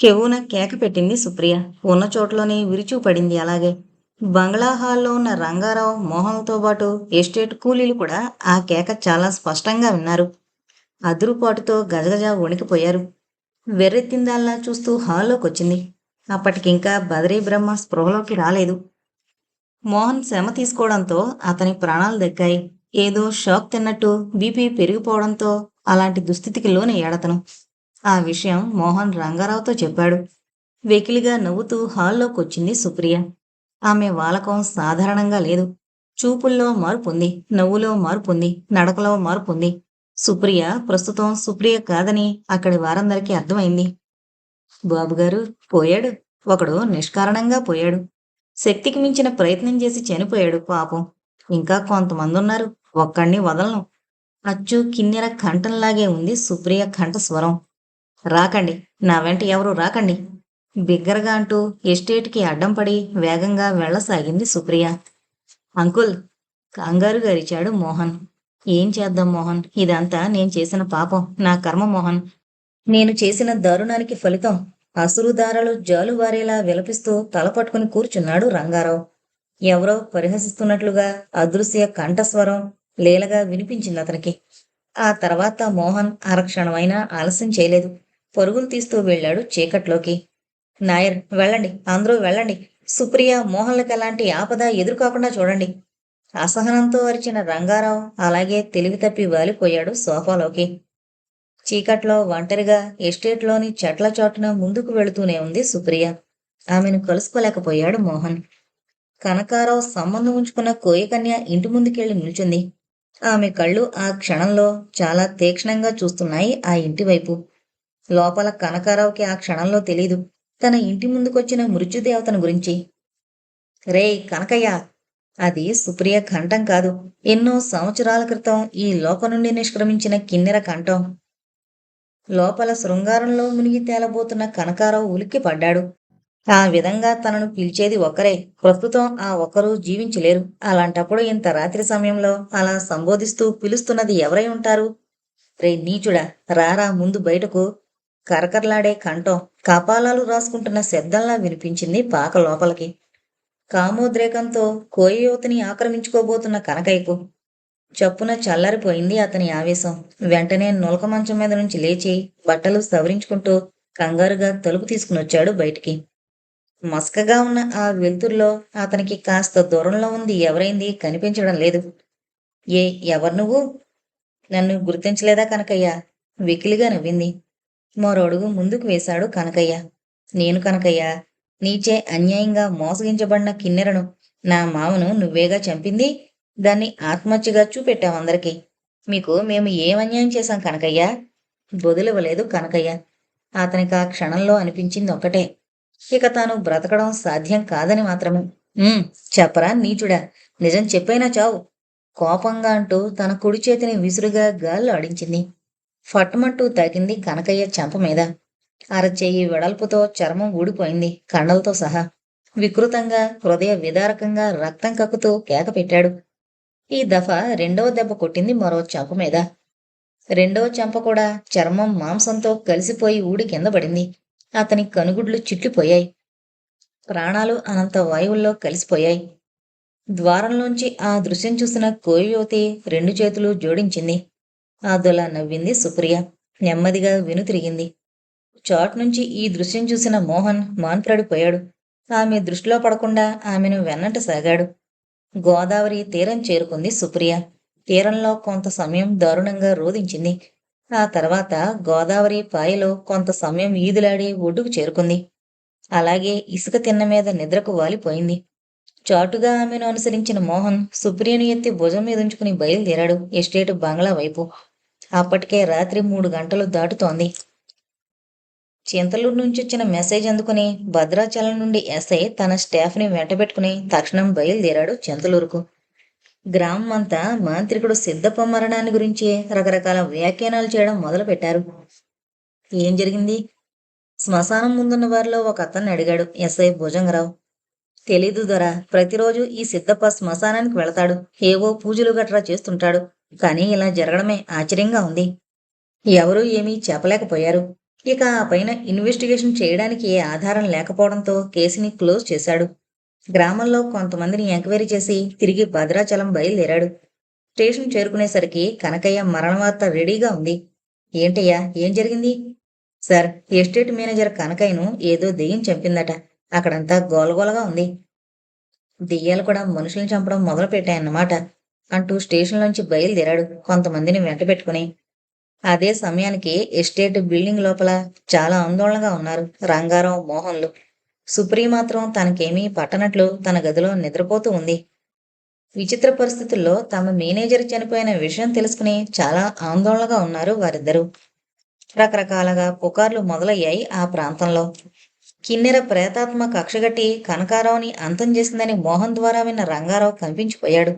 కెవున కేక పెట్టింది సుప్రియ. ఉన్న చోట్లోనే విరిచూపడింది అలాగే. బంగ్లా హాల్లో ఉన్న రంగారావు మోహన్తో పాటు ఎస్టేట్ కూలీలు కూడా ఆ కేక చాలా స్పష్టంగా విన్నారు. అదురుపాటుతో గజగజ వణికిపోయారు. వెర్రెత్తిందాల్లా చూస్తూ హాల్లోకి వచ్చింది అప్పటికింకా బదరీ బ్రహ్మ స్పృహలోకి రాలేదు. మోహన్ శ్రమ తీసుకోవడంతో అతని ప్రాణాలు దక్కాయి. ఏదో షాక్ తిన్నట్టు బీపీ పెరిగిపోవడంతో అలాంటి దుస్థితికి లోనయ్యాడతను. ఆ విషయం మోహన్ రంగారావుతో చెప్పాడు. వెకిలిగా నవ్వుతూ హాల్లోకి వచ్చింది సుప్రియ. ఆమె వాలకం సాధారణంగా లేదు. చూపుల్లో మార్పు ఉంది నవ్వులో మార్పు ఉంది నడకలో మార్పు ఉంది సుప్రియ ప్రస్తుతం సుప్రియ కాదని అక్కడి వారందరికీ అర్థమైంది. బాబుగారు పోయాడు. ఒకడు నిష్కారణంగా పోయాడు. శక్తికి మించిన ప్రయత్నం చేసి చనిపోయాడు పాపం. ఇంకా కొంతమంది ఉన్నారు ఒక్కడిని వదలను. అచ్చు కిన్నెర కంఠంలాగే ఉంది సుప్రియ కంఠ స్వరం రాకండి. నా వెంట ఎవరు రాకండి. బిగ్గరగా అంటూ ఎస్టేట్కి అడ్డం పడి వేగంగా వెళ్ళసాగింది సుప్రియ. అంకుల్ కంగారు గారిచాడు మోహన్. ఏం చేద్దాం మోహన్? ఇదంతా నేను చేసిన పాపం. నా కర్మ మోహన్. నేను చేసిన దారుణానికి ఫలితం. అసురుదారాలు జాలువారేలా విలపిస్తూ తలపట్టుకుని కూర్చున్నాడు రంగారావు. ఎవరో పరిహసిస్తున్నట్లుగా అదృశ్య కంఠస్వరం లీలగా వినిపించింది అతనికి. ఆ తర్వాత మోహన్ అరక్షణమైనా ఆలస్యం చేయలేదు. పరుగులు తీస్తూ వెళ్ళాడు చీకట్లోకి. నాయర్ వెళ్ళండి. అందరూ వెళ్ళండి. సుప్రియ మోహన్లకు ఎలాంటి ఆపద ఎదురుకాకుండా చూడండి. అసహనంతో అరిచిన రంగారావు అలాగే తెలివి తప్పి వాలిపోయాడు సోఫాలోకి. చీకట్లో ఒంటరిగా ఎస్టేట్లోని చెట్ల చోటున ముందుకు వెళుతూనే ఉంది సుప్రియ. ఆమెను కలుసుకోలేకపోయాడు మోహన్. కనకారావు సంబంధం ఉంచుకున్న కోయకన్య ఇంటి ముందుకెళ్ళి నిల్చుంది. ఆమె కళ్ళు ఆ క్షణంలో చాలా తీక్షణంగా చూస్తున్నాయి ఆ ఇంటి వైపు. లోపల కనకారావుకి ఆ క్షణంలో తెలీదు. తన ఇంటి ముందుకొచ్చిన మృత్యుదేవతను గురించి. రే కనకయ్య అది సుప్రియ కంఠం కాదు. ఎన్నో సంవత్సరాల క్రితం ఈ లోక నుండి నిష్క్రమించిన కిన్నెర కంఠం లోపల శృంగారంలో మునిగి తేలబోతున్న కనకారావు ఉలిక్కి పడ్డాడు. ఆ విధంగా తనను పిలిచేది ఒకరే. ప్రస్తుతం ఆ ఒక్కరూ జీవించలేరు. అలాంటప్పుడు ఇంత రాత్రి సమయంలో అలా సంబోధిస్తూ పిలుస్తున్నది ఎవరై ఉంటారు? రే నీచుడా రారా ముందు బయటకు. కరకరలాడే కంఠం కపాలాలు రాసుకుంటున్న శబ్దంలా వినిపించింది పాక లోపలికి. కామోద్రేకంతో కోయయోతిని ఆక్రమించుకోబోతున్న కనకయ్యకు చప్పున చల్లారిపోయింది అతని ఆవేశం. వెంటనే నులక మంచం మీద నుంచి లేచి బట్టలు సవరించుకుంటూ కంగారుగా తలుపు తీసుకుని వచ్చాడు బయటికి. మసకగా ఉన్న ఆ వెలుతురులో అతనికి కాస్త దూరంలో ఉంది ఎవరైంది కనిపించడం లేదు. ఏ ఎవరు నువ్వు? నన్ను గుర్తించలేదా కనకయ్య? వెకిలిగా నవ్వింది. మరోడుగు ముందుకు వేశాడు కనకయ్య. నేను కనకయ్య నీచే అన్యాయంగా మోసగించబడిన కిన్నెరను నా మామను నువ్వేగా చంపింది? దాన్ని ఆత్మహత్యగా చూపెట్టాం అందరికీ. మీకు మేము ఏం అన్యాయం చేశాం కనకయ్య? బొదిలివ్వలేదు కనకయ్య. అతనికి ఆ క్షణంలో అనిపించింది ఒకటే ఇక తాను బ్రతకడం సాధ్యం కాదని మాత్రమే. చెప్పరా నీచుడా. నిజం చెప్పైనా చావు. కోపంగా అంటూ తన కుడి చేతిని విసురుగా గాల్లో ఆడించింది ఫట్టుమంటూ తగింది కనకయ్య చెంప మీద. అరచేయి వెడల్పుతో చర్మం ఊడిపోయింది కండలతో సహా. వికృతంగా హృదయ విదారకంగా రక్తం కక్కుతూ కేక పెట్టాడు. ఈ దఫా రెండవ దెబ్బ కొట్టింది మరో చెంప మీద. రెండవ చెంప కూడా చర్మం మాంసంతో కలిసిపోయి ఊడి కింద పడింది. అతని కనుగుడ్లు చిట్లిపోయాయి. ప్రాణాలు అనంత వాయువుల్లో కలిసిపోయాయి. ద్వారంలోంచి ఆ దృశ్యం చూసిన కోయోతి రెండు చేతులు జోడించింది. ఆదులా నవ్వింది సుప్రియ. నెమ్మదిగా వెనుతిరిగింది చాట్ నుంచి ఈ దృశ్యం చూసిన మోహన్ మాన్పడిపోయాడు ఆమె దృష్టిలో పడకుండా ఆమెను వెన్నట సాగాడు. గోదావరి తీరం చేరుకుంది సుప్రియ. తీరంలో కొంత సమయం దారుణంగా రోధించింది. ఆ తర్వాత గోదావరి పాయలో కొంత సమయం ఈదులాడి ఒడ్డుకు చేరుకుంది. అలాగే ఇసుక తిన్న మీద నిద్రకు వాలిపోయింది. చాటుగా ఆమెను అనుసరించిన మోహన్ సుప్రియను ఎత్తి భుజం మీద ఉంచుకుని బయలుదేరాడు ఎస్టేట్ బంగ్లా వైపు. అప్పటికే రాత్రి మూడు గంటలు దాటుతోంది. చింతలూరు నుంచి వచ్చిన మెసేజ్ అందుకుని భద్రాచలం నుండి ఎస్ఐ తన స్టాఫ్ని వెంటబెట్టుకుని తక్షణం బయలుదేరాడు చింతలూరుకు. గ్రామం అంతా మాంత్రికుడు సిద్ధప్ప మరణాన్ని గురించి రకరకాల వ్యాఖ్యానాలు చేయడం మొదలుపెట్టారు. ఏం జరిగింది? శ్మశానం ముందున్న వారిలో ఒక అతన్ని అడిగాడు ఎస్ఐ భుజంగరావు. తెలీదు దొర ప్రతిరోజు ఈ సిద్ధప్ప శ్మశానానికి వెళతాడు. ఏవో పూజలు గట్రా చేస్తుంటాడు. కానీ ఇలా జరగడమే ఆశ్చర్యంగా ఉంది. ఎవరూ ఏమీ చెప్పలేకపోయారు. ఇక ఆ పైన ఇన్వెస్టిగేషన్ చేయడానికి ఏ ఆధారం లేకపోవడంతో కేసుని క్లోజ్ చేశాడు. గ్రామంలో కొంతమందిని ఎంక్వైరీ చేసి తిరిగి భద్రాచలం బయలుదేరాడు. స్టేషన్ చేరుకునేసరికి కనకయ్య మరణ వార్త రెడీగా ఉంది. ఏంటయ్యా ఏం జరిగింది? సార్ ఎస్టేట్ మేనేజర్ కనకయ్యను ఏదో దెయ్యం చంపిందట. అక్కడంతా గోలగోలగా ఉంది. దెయ్యాలు కూడా మనుషుల్ని చంపడం మొదలు పెట్టాయన్నమాట అంటూ స్టేషన్లోంచి బయలుదేరాడు కొంతమందిని వెంట పెట్టుకుని. అదే సమయానికి ఎస్టేట్ బిల్డింగ్ లోపల చాలా ఆందోళనగా ఉన్నారు రంగారావు మోహన్లు. సుప్రీ మాత్రం తనకేమీ పట్టనట్లు తన గదిలో నిద్రపోతూ ఉంది. విచిత్ర పరిస్థితుల్లో తమ మేనేజర్ చనిపోయిన విషయం తెలుసుకుని చాలా ఆందోళనగా ఉన్నారు వారిద్దరూ. రకరకాలుగా పుకార్లు మొదలయ్యాయి ఆ ప్రాంతంలో. కిన్నెర ప్రేతాత్మ కక్షగట్టి కనకారావుని అంతం చేసిందని మోహన్ ద్వారా విన్న రంగారావు కనిపించిపోయాడు.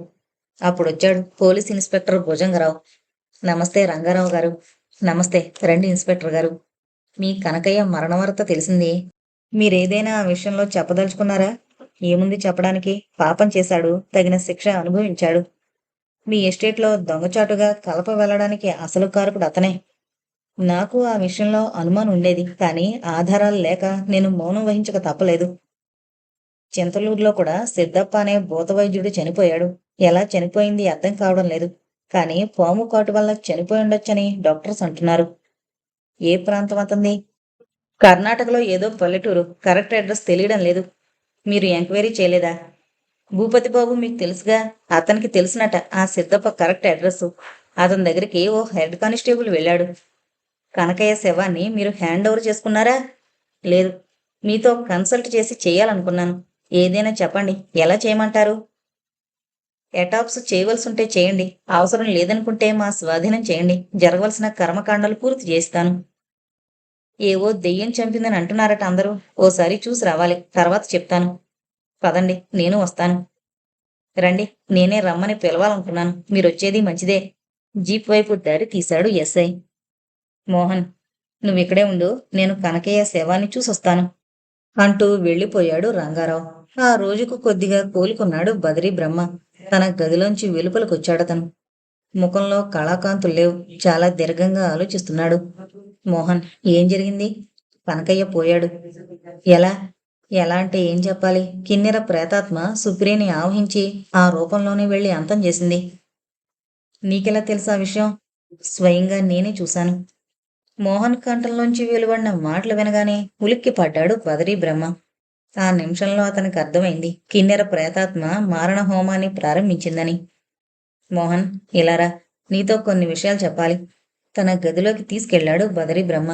అప్పుడు వచ్చాడు పోలీస్ ఇన్స్పెక్టర్ భుజంగరావు. నమస్తే రంగారావు గారు. నమస్తే రండి ఇన్స్పెక్టర్ గారు. మీ కనకయ్య మరణ వార్త తెలిసింది. మీరేదైనా ఆ విషయంలో చెప్పదలుచుకున్నారా? ఏముంది చెప్పడానికి? పాపం చేశాడు తగిన శిక్ష అనుభవించాడు. మీ ఎస్టేట్లో దొంగచాటుగా కలప వెళ్ళడానికి అసలు కారకుడు అతనే. నాకు ఆ విషయంలో అనుమానం ఉండేది కానీ ఆధారాలు లేక నేను మౌనం వహించక తప్పలేదు. చింతలూరులో కూడా సిద్ధప్ప అనే భూత వైద్యుడు చనిపోయాడు. ఎలా చనిపోయింది అర్థం కావడం లేదు. కానీ పాము కాటు వల్ల చనిపోయి ఉండొచ్చని డాక్టర్స్ అంటున్నారు. ఏ ప్రాంతం అతంది కర్ణాటకలో ఏదో పల్లెటూరు. కరెక్ట్ అడ్రస్ తెలియడం లేదు. మీరు ఎంక్వైరీ చేయలేదా? భూపతి బాబు మీకు తెలుసుగా? అతనికి తెలిసినట ఆ సిద్ధప్ప కరెక్ట్ అడ్రస్. అతని దగ్గరికి ఓ హెడ్ కానిస్టేబుల్ వెళ్ళాడు. కనకయ్య శవాన్ని మీరు హ్యాండ్ ఓవర్ చేసుకున్నారా? లేదు. మీతో కన్సల్ట్ చేసి చేయాలనుకున్నాను. ఏదైనా చెప్పండి. ఎలా చేయమంటారు? ఎటాప్స్ చేయవలసి ఉంటే చేయండి. అవసరం లేదనుకుంటే మా స్వాధీనం చేయండి. జరగవలసిన కర్మకాండాలు పూర్తి చేస్తాను. ఏవో దెయ్యం చంపిందని అంటున్నారట అందరూ. ఓసారి చూసి రావాలి. తర్వాత చెప్తాను. పదండి నేను వస్తాను. రండి నేనే రమ్మని పిలవాలనుకున్నాను. మీరొచ్చేది మంచిదే. జీప్ వైపు దారి తీశాడు ఎస్ఐ. మోహన్ నువ్విక్కడే ఉండు. నేను కనకయ్య శవాన్ని చూసొస్తాను. అంటూ వెళ్ళిపోయాడు రంగారావు. ఆ రోజుకు కొద్దిగా కోలుకున్నాడు బదరీ బ్రహ్మ. తన గదిలోంచి వెలుపలకొచ్చాడతను ముఖంలో కళాకాంతులు లేవు. చాలా దీర్ఘంగా ఆలోచిస్తున్నాడు. మోహన్ ఏం జరిగింది? కనకయ్య పోయాడు. ఎలా? ఎలా అంటే ఏం చెప్పాలి? కిన్నెర ప్రేతాత్మ సుప్రియని ఆవహించి ఆ రూపంలోనే వెళ్ళి అంతం చేసింది. నీకెలా తెలుసా విషయం? స్వయంగా నేనే చూశాను. మోహన్ కంఠంలోంచి వెలువడిన మాటలు వినగానే ఉలిక్కి పడ్డాడు బదరీ బ్రహ్మ. ఆ నిమిషంలో అతనికి అర్థమైంది. కిన్నెర ప్రేతాత్మ మారణ హోమాన్ని ప్రారంభించిందని. మోహన్ ఇలారా నీతో కొన్ని విషయాలు చెప్పాలి. తన గదిలోకి తీసుకెళ్ళాడు బదరి బ్రహ్మ.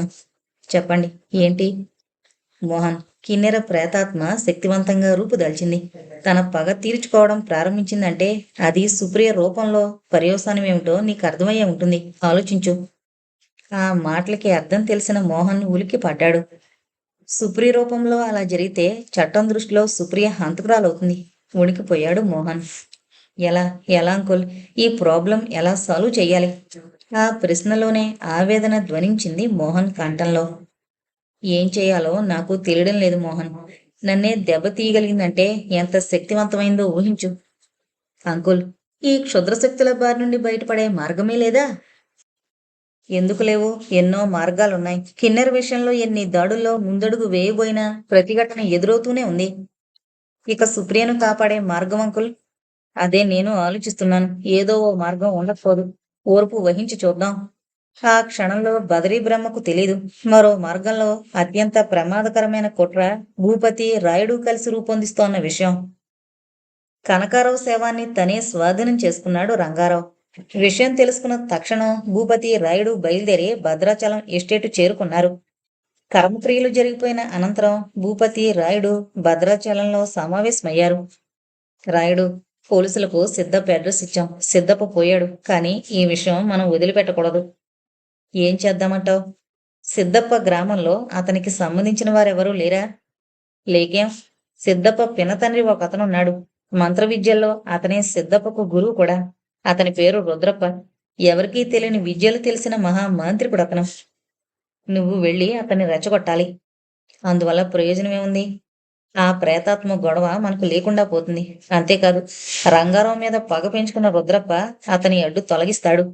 చెప్పండి ఏంటి? మోహన్ కిన్నెర ప్రేతాత్మ శక్తివంతంగా రూపుదల్చింది తన పగ తీర్చుకోవడం ప్రారంభించిందంటే అది సుప్రియ రూపంలో పర్యవసానం ఏమిటో నీకు అర్థమయ్యే ఉంటుంది. ఆలోచించు. ఆ మాటలకి అర్థం తెలిసిన మోహన్ ఉలికి పడ్డాడు సుప్రియ రూపంలో అలా జరిగితే చట్టం దృష్టిలో సుప్రియ హంతకురాలవుతుంది. ఉనికిపోయాడు మోహన్. ఎలా ఎలా అంకుల్? ఈ ప్రాబ్లం ఎలా సాల్వ్ చేయాలి? ఆ ప్రశ్నలోనే ఆవేదన ధ్వనించింది మోహన్ కంఠంలో. ఏం చేయాలో నాకు తెలియడం లేదు మోహన్. నన్నే దెబ్బ తీయగలిగిందంటే ఎంత శక్తివంతమైందో ఊహించు. అంకుల్ ఈ క్షుద్రశక్తుల బారి నుండి బయటపడే మార్గమే లేదా? ఎందుకు లేవు? ఎన్నో మార్గాలున్నాయి. కిన్నెర విషయంలో ఎన్ని దాడుల్లో ముందడుగు వేయబోయినా ప్రతిఘటన ఎదురవుతూనే ఉంది. ఇక సుప్రియను కాపాడే మార్గం అంకుల్? అదే నేను ఆలోచిస్తున్నాను. ఏదో ఓ మార్గం ఉండకపోదు. ఓర్పు వహించి చూద్దాం. ఆ క్షణంలో బదరీ బ్రహ్మకు తెలీదు. మరో మార్గంలో అత్యంత ప్రమాదకరమైన కుట్ర భూపతి రాయుడు కలిసి రూపొందిస్తోన్న విషయం. కనకారావు శవాన్ని తనే స్వాధీనం చేసుకున్నాడు రంగారావు. విషయం తెలుసుకున్న తక్షణం భూపతి రాయుడు బయలుదేరి భద్రాచలం ఎస్టేటు చేరుకున్నారు. కర్మక్రియలు జరిగిపోయిన అనంతరం భూపతి రాయుడు భద్రాచలంలో సమావేశమయ్యారు. రాయుడు పోలీసులకు సిద్ధప్ప అడ్రస్ ఇచ్చాం. సిద్ధప్ప పోయాడు. కానీ ఈ విషయం మనం వదిలిపెట్టకూడదు. ఏం చేద్దామంటావు? సిద్ధప్ప గ్రామంలో అతనికి సంబంధించిన వారెవరూ లేరా? లేకేం? సిద్ధప్ప పినతండ్రి ఒక అతనున్నాడు. మంత్ర విద్యల్లో అతనే సిద్ధప్పకు గురువు కూడా. అతని పేరు రుద్రప్ప. ఎవరికీ తెలియని విద్యలు తెలిసిన మహామాంత్రికుడు అతను నువ్వు వెళ్ళి అతన్ని రెచ్చగొట్టాలి. అందువల్ల ప్రయోజనమేముంది? ఆ ప్రేతాత్మ గొడవ మనకు లేకుండా పోతుంది. అంతేకాదు రంగారావు మీద పగ పెంచుకున్న రుద్రప్ప అతని అడ్డు తొలగిస్తాడు.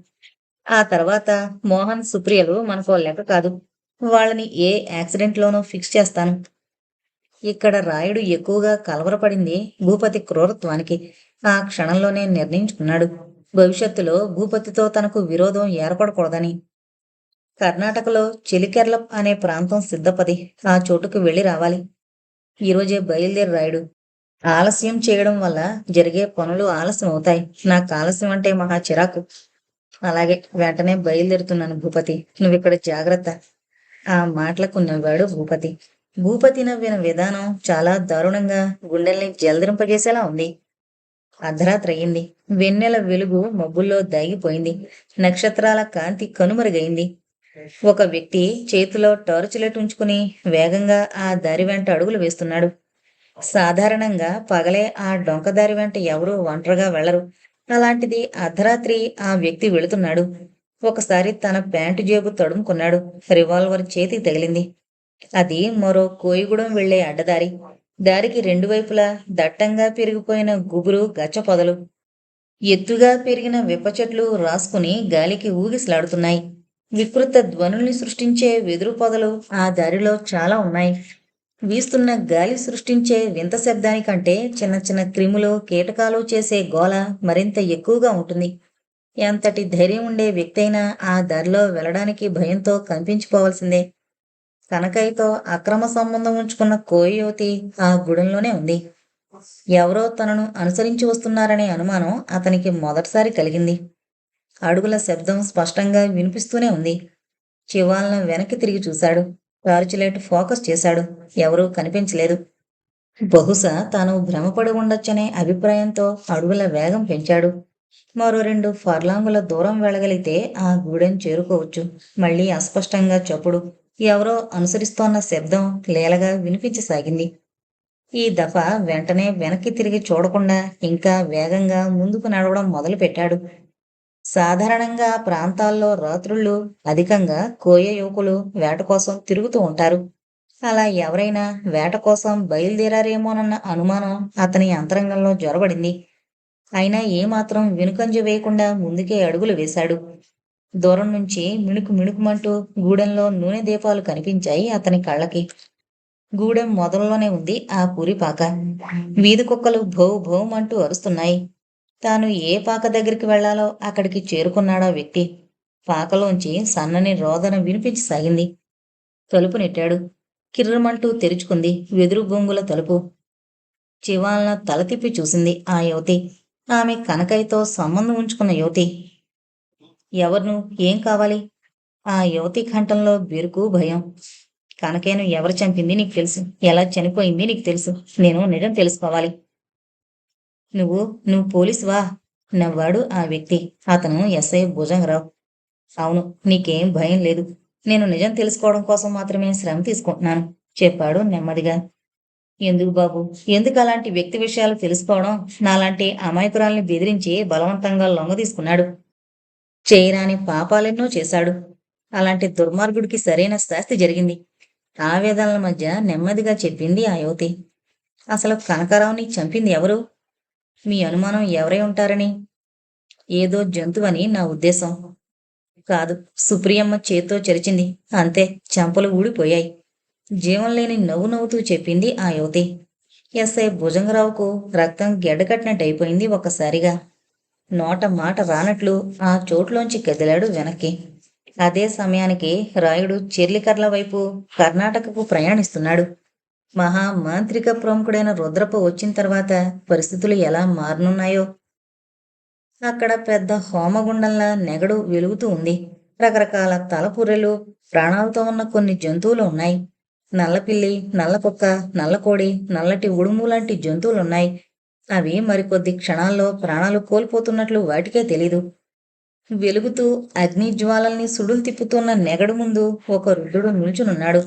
ఆ తర్వాత మోహన్ సుప్రియలు మనకు లెక్క కాదు. వాళ్ళని ఏ యాక్సిడెంట్లోనూ ఫిక్స్ చేస్తాను. ఇక్కడ రాయుడు ఎక్కువగా కలవరపడింది భూపతి క్రూరత్వానికి. ఆ క్షణంలోనే నిర్ణయించుకున్నాడు. భవిష్యత్తులో భూపతితో తనకు విరోధం ఏర్పడకూడదని. కర్ణాటకలో చెలికెర్ల అనే ప్రాంతం సిద్ధపది ఆ చోటుకు వెళ్ళి రావాలి. ఈరోజే బయలుదేరి రాయుడు. ఆలస్యం చేయడం వల్ల జరిగే పనులు ఆలస్యం అవుతాయి. నాకు ఆలస్యం అంటే మహా చిరాకు. అలాగే వెంటనే బయలుదేరుతున్నాను భూపతి. నువ్వు ఇక్కడ జాగ్రత్త. ఆ మాటలకు నవ్వాడు భూపతి. భూపతి నవ్విన విధానం చాలా దారుణంగా గుండెల్ని జలదరింపజేసేలా ఉంది. అర్ధరాత్రి అయింది వెన్నెల వెలుగు మబ్బుల్లో దాగిపోయింది. నక్షత్రాల కాంతి కనుమరుగైంది. ఒక వ్యక్తి చేతిలో టార్చ్ లైట్ ఉంచుకుని వేగంగా ఆ దారి వెంట అడుగులు వేస్తున్నాడు. సాధారణంగా పగలే ఆ డొంకదారి వెంట ఎవరూ ఒంటరిగా వెళ్ళరు అలాంటిది అర్ధరాత్రి ఆ వ్యక్తి వెళుతున్నాడు. ఒకసారి తన ప్యాంటు జేబు తడుముకున్నాడు. రివాల్వర్ చేతికి తగిలింది. అది మరో కోయిగూడెం వెళ్ళే అడ్డదారి. దారికి రెండు వైపులా దట్టంగా పెరిగిపోయిన గుబురు గచ్చ పొదలు. ఎత్తుగా పెరిగిన విప్ప చెట్లు రాసుకుని గాలికి ఊగిసలాడుతున్నాయి. వికృత ధ్వనుల్ని సృష్టించే వెదురు పొదలు ఆ దారిలో చాలా ఉన్నాయి. వీస్తున్న గాలి సృష్టించే వింత శబ్దానికంటే చిన్న చిన్న క్రిములు కీటకాలు చేసే గోల మరింత ఎక్కువగా ఉంటుంది. ఎంతటి ధైర్యం ఉండే వ్యక్తి అయినా ఆ దారిలో వెళ్ళడానికి భయంతో కంపించిపోవలసిందే. కనకయ్యతో అక్రమ సంబంధం ఉంచుకున్న కోయోతి ఆ గుడంలోనే ఉంది. ఎవరో తనను అనుసరించి వస్తున్నారనే అనుమానం అతనికి మొదటిసారి కలిగింది. అడుగుల శబ్దం స్పష్టంగా వినిపిస్తూనే ఉంది. చివాలను వెనక్కి తిరిగి చూశాడు. టార్చిలైట్ ఫోకస్ చేశాడు. ఎవరూ కనిపించలేదు. బహుశా తాను భ్రమపడి ఉండొచ్చనే అభిప్రాయంతో అడుగుల వేగం పెంచాడు. మరో రెండు ఫర్లాంగుల దూరం వెళ్ళగలిగితే ఆ గూడెం చేరుకోవచ్చు. మళ్ళీ అస్పష్టంగా చప్పుడు. ఎవరో అనుసరిస్తోన్న శబ్దం లీలగా వినిపించసాగింది. ఈ దఫ వెంటనే వెనక్కి తిరిగి చూడకుండా ఇంకా వేగంగా ముందుకు నడవడం మొదలుపెట్టాడు. సాధారణంగా ప్రాంతాల్లో రాత్రుళ్ళు అధికంగా కోయ యువకులు వేట కోసం తిరుగుతూ ఉంటారు. అలా ఎవరైనా వేట కోసం బయలుదేరారేమోనన్న అనుమానం అతని అంతరంగంలో జ్వరబడింది అయినా ఏమాత్రం వెనుకంజ వేయకుండా ముందుకే అడుగులు వేశాడు. దూరం నుంచి మిణుకు మిణుకుమంటూ గూడెంలో నూనె దీపాలు కనిపించాయి అతని కళ్ళకి. గూడెం మొదల్లోనే ఉంది ఆ పూరి పాక. వీధి కుక్కలు భౌ భౌమంటూ అరుస్తున్నాయి. తాను ఏ పాక దగ్గరికి వెళ్ళాలో అక్కడికి చేరుకున్నాడా వ్యక్తి పాకలోంచి సన్నని రోదన వినిపించసాగింది తలుపు నెట్టాడు. కిర్రమంటూ తెరుచుకుంది వెదురు బొంగుల తలుపు. చివాలన తల తిప్పి చూసింది ఆ యువతి. ఆమె కనకయ్యతో సంబంధం ఉంచుకున్న యువతి. ఎవరు ఏం కావాలి? ఆ యువతి కంఠంలో బెరుకు భయం. కనకేను ఎవరు చంపింది నీకు తెలుసు? ఎలా చనిపోయింది నీకు తెలుసు? నేను నిజం తెలుసుకోవాలి. నువ్వు నువ్వు పోలీసువా నవ్వాడు ఆ వ్యక్తి. అతను ఎస్ఐ భుజంగరావు. అవును నీకేం భయం లేదు. నేను నిజం తెలుసుకోవడం కోసం మాత్రమే శ్రమ తీసుకుంటున్నాను చెప్పాడు నెమ్మదిగా. ఎందుకు బాబు? ఎందుకు అలాంటి వ్యక్తి విషయాలు తెలుసుకోవడం? నాలాంటి అమాయకురాల్ని బెదిరించి బలవంతంగా లొంగ తీసుకున్నాడు. చేయరాని పాపాలెన్నో చేశాడు. అలాంటి దుర్మార్గుడికి సరైన శాస్తి జరిగింది. ఆవేదనల మధ్య నెమ్మదిగా చెప్పింది ఆ యువతి. అసలు కనకారావుని చంపింది ఎవరు? మీ అనుమానం ఎవరై ఉంటారని? ఏదో జంతువని నా ఉద్దేశం. కాదు సుప్రియమ్మ చేత్తో చెరిచింది. అంతే చెంపలు ఊడిపోయాయి. జీవం లేని నవ్వు నవ్వుతూ చెప్పింది ఆ యువతి. ఎస్ఐ భుజంగరావుకు రక్తం గెడ్డకట్టినట్టయిపోయింది ఒక్కసారిగా. నోట మాట రానట్లు ఆ చోట్లోంచి కదిలాడు వెనక్కి. అదే సమయానికి రాయుడు చెర్లికర్ల వైపు కర్ణాటకకు ప్రయాణిస్తున్నాడు. మహా మాంత్రిక ప్రముఖుడైన రుద్రప వచ్చిన తర్వాత పరిస్థితులు ఎలా మారనున్నాయో? అక్కడ పెద్ద హోమగుండంలా నెగడు వెలుగుతూ ఉంది. రకరకాల తలపుర్రెలు ప్రాణాలతో ఉన్న కొన్ని జంతువులు ఉన్నాయి. నల్లపిల్లి నల్లకుక్క నల్లకోడి నల్లటి ఉడుము లాంటి జంతువులున్నాయి అవి మరికొద్ది క్షణాల్లో ప్రాణాలు కోల్పోతున్నట్లు వాటికే తెలీదు. వెలుగుతూ అగ్ని జ్వాలల్ని సుడులు తిప్పుతున్న నెగడు ముందు ఒక రుద్రుడు నిల్చునున్నాడు.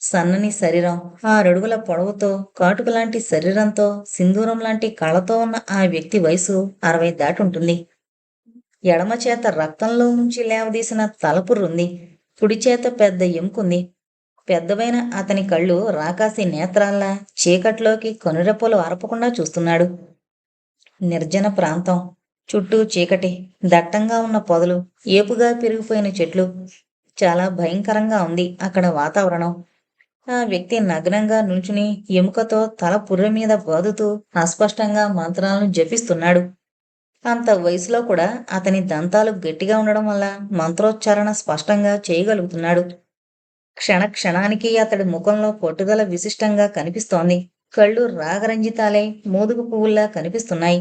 సన్నని శరీరం ఆరడుగుల పొడవుతో కాటుక లాంటి శరీరంతో సింధూరం లాంటి కళ్ళతో ఉన్న ఆ వ్యక్తి వయసు అరవై దాటుంటుంది ఎడమ చేత రక్తంలో నుంచి లేవదీసిన తలపురుంది కుడి చేత పెద్ద ఎముకుంది. పెద్దవైన అతని కళ్ళు రాకాసి నేత్రాల్లా చీకట్లోకి కనురెప్పలు అరపకుండా చూస్తున్నాడు. నిర్జన ప్రాంతం. చుట్టూ చీకటి దట్టంగా ఉన్న పొదలు ఏపుగా పెరిగిపోయిన చెట్లు. చాలా భయంకరంగా ఉంది అక్కడ వాతావరణం. ఆ వ్యక్తి నగ్నంగా నుంచుని ఎముకతో తల పుర్ర మీద బాదుతూ అస్పష్టంగా మంత్రాలను జపిస్తున్నాడు. అంత వయసులో కూడా అతని దంతాలు గట్టిగా ఉండడం వల్ల మంత్రోచ్చారణ స్పష్టంగా చేయగలుగుతున్నాడు. క్షణ క్షణానికి అతడి ముఖంలో పట్టుదల విశిష్టంగా కనిపిస్తోంది. కళ్ళు రాగరంజితాలై మోదుగు పువ్వుల్లా కనిపిస్తున్నాయి.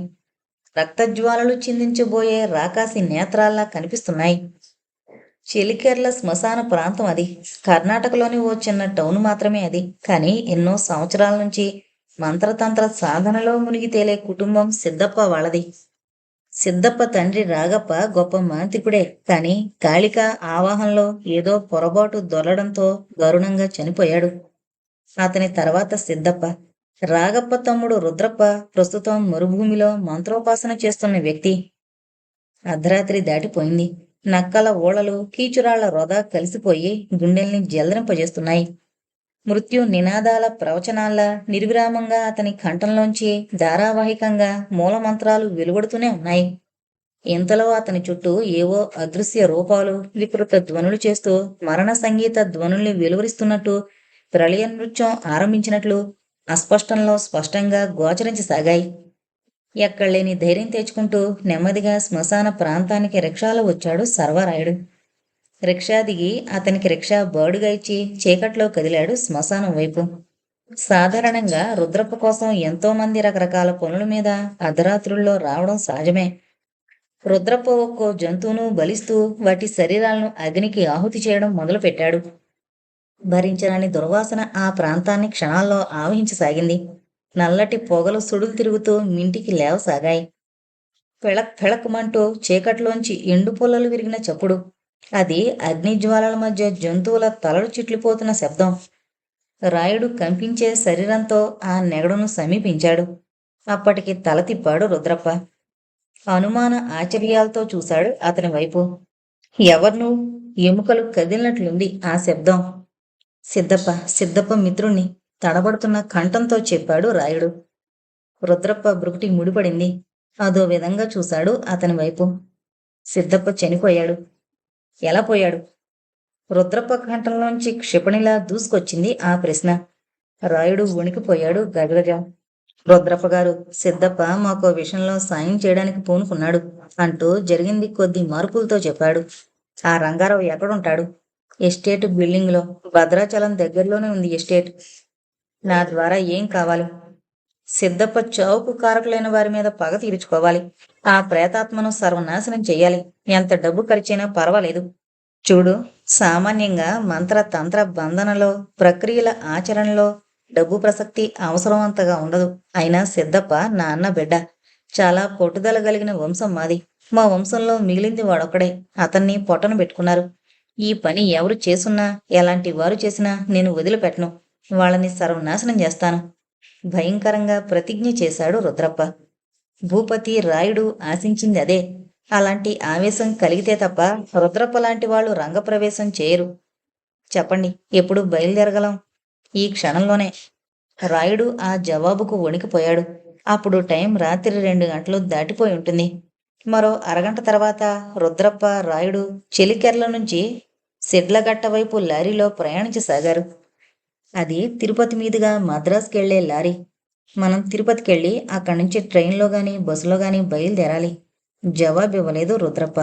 రక్తజ్వాలలు చిందించబోయే రాకాసి నేత్రాల్లా కనిపిస్తున్నాయి. చెలికెర్ల శ్మశాన ప్రాంతం అది. కర్ణాటకలోని ఓ చిన్న టౌన్ మాత్రమే అది. కానీ ఎన్నో సంవత్సరాల నుంచి మంత్రతంత్ర సాధనలో మునిగి తేలే కుటుంబం సిద్ధప్ప వాళ్ళది. సిద్ధప్ప తండ్రి రాగప్ప గొప్ప మాంత్రికుడే. కాని కాళిక ఆవాహంలో ఏదో పొరపాటు దొరలడంతో దారుణంగా చనిపోయాడు. అతని తర్వాత సిద్ధప్ప రాగప్ప తమ్ముడు రుద్రప్ప ప్రస్తుతం మరుభూమిలో మంత్రోపాసన చేస్తున్న వ్యక్తి. అర్ధరాత్రి దాటిపోయింది. నక్కల ఓళలు కీచురాళ్ళ రొద కలిసిపోయి గుండెల్ని జలరింపజేస్తున్నాయి మృత్యు నినాదాల ప్రవచనాల్లా నిర్విరామంగా అతని కంఠంలోంచి ధారావాహికంగా మూలమంత్రాలు వెలువడుతూనే ఉన్నాయి. ఇంతలో అతని చుట్టూ ఏవో అదృశ్య రూపాలు వికృత ధ్వనులు చేస్తూ మరణ సంగీత ధ్వనుల్ని వెలువరిస్తున్నట్టు ప్రళయ నృత్యం ఆరంభించినట్లు అస్పష్టంలో స్పష్టంగా గోచరించసాగాయి ఎక్కడలేని ధైర్యం తెచ్చుకుంటూ నెమ్మదిగా శ్మశాన ప్రాంతానికి రిక్షాలో వచ్చాడు సర్వరాయుడు. రిక్షా దిగి అతనికి రిక్షా బర్డుగా ఇచ్చి చీకట్లో కదిలాడు శ్మశానం వైపు. సాధారణంగా రుద్రప్ప కోసం ఎంతోమంది రకరకాల పనుల మీద అర్ధరాత్రుల్లో రావడం సహజమే. రుద్రప్ప ఒక్కో జంతువును బలిస్తూ వాటి శరీరాలను అగ్నికి ఆహుతి చేయడం మొదలుపెట్టాడు. భరించరాని దుర్వాసన ఆ ప్రాంతాన్ని క్షణాల్లో ఆవహించసాగింది. నల్లటి పొగలు సుడులు తిరుగుతూ మింటికి లేవసాగాయి. పెళక్ పెళకమంటూ చీకట్లోంచి ఎండు పొల్లలు విరిగిన చప్పుడు. అది అగ్నిజ్వాలల మధ్య జంతువుల తలలు చిట్లిపోతున్న శబ్దం. రాయుడు కంపించే శరీరంతో ఆ నెగడును సమీపించాడు. అప్పటికి తల తిప్పాడు రుద్రప్ప. అనుమాన ఆశ్చర్యాలతో చూశాడు అతని వైపు. ఎవర్ను ఎముకలు కదిలినట్లుంది ఆ శబ్దం. సిద్ధప్ప సిద్ధప్ప మిత్రుణ్ణి తడబడుతున్న కంఠంతో చెప్పాడు రాయుడు. రుద్రప్ప బ్రుకుటి ముడిపడింది. అదో విధంగా చూశాడు అతని వైపు. సిద్ధప్ప చనిపోయాడు. ఎలా పోయాడు? రుద్రప్ప కంఠంలోంచి క్షిపణిలా దూసుకొచ్చింది ఆ ప్రశ్న. రాయుడు వణికిపోయాడు గగగగా రుద్రప్ప గారు సిద్ధప్ప మాకో విషయంలో సాయం చేయడానికి పూనుకున్నాడు అంటూ జరిగింది కొద్ది మార్పులతో చెప్పాడు. ఆ రంగారావు ఎక్కడుంటాడు? ఎస్టేట్ బిల్డింగ్లో భద్రాచలం దగ్గరలోనే ఉంది ఎస్టేట్. నా ద్వారా ఏం కావాలి? సిద్ధప్ప చౌకు కారకులైన వారి మీద పగ తీర్చుకోవాలి. ఆ ప్రేతాత్మను సర్వనాశనం చేయాలి. ఎంత డబ్బు ఖర్చైనా పర్వాలేదు. చూడు సామాన్యంగా మంత్ర తంత్ర బంధనలో ప్రక్రియల ఆచరణలో డబ్బు ప్రసక్తి అవసరం అంతగా ఉండదు. అయినా సిద్ధప్ప నా అన్న బిడ్డ. చాలా పట్టుదల కలిగిన వంశం మాది. మా వంశంలో మిగిలింది వాడొక్కడే. అతన్ని పొట్టను పెట్టుకున్నారు. ఈ పని ఎవరు చేసున్నా ఎలాంటి వారు చేసినా నేను వదిలిపెట్టను. వాళ్ళని సర్వనాశనం చేస్తాను. భయంకరంగా ప్రతిజ్ఞ చేశాడు రుద్రప్ప. భూపతి రాయుడు ఆశించింది అదే. అలాంటి ఆవేశం కలిగితే తప్ప రుద్రప్ప లాంటి వాళ్ళు రంగప్రవేశం చేయరు. చెప్పండి ఎప్పుడు బయలుదేరగలం? ఈ క్షణంలోనే. రాయుడు ఆ జవాబుకు వణికిపోయాడు. అప్పుడు టైం రాత్రి రెండు గంటలు దాటిపోయి ఉంటుంది. మరో అరగంట తర్వాత రుద్రప్ప రాయుడు చెలికెర్ల నుంచి సిడ్లగట్ట వైపు లారీలో ప్రయాణించసాగారు అది తిరుపతి మీదుగా మద్రాసుకి వెళ్ళే లారీ. మనం తిరుపతికి వెళ్ళి అక్కడి నుంచి ట్రైన్లో గాని బస్సులో గాని బయలుదేరాలి. జవాబు ఇవ్వలేదు రుద్రప్ప.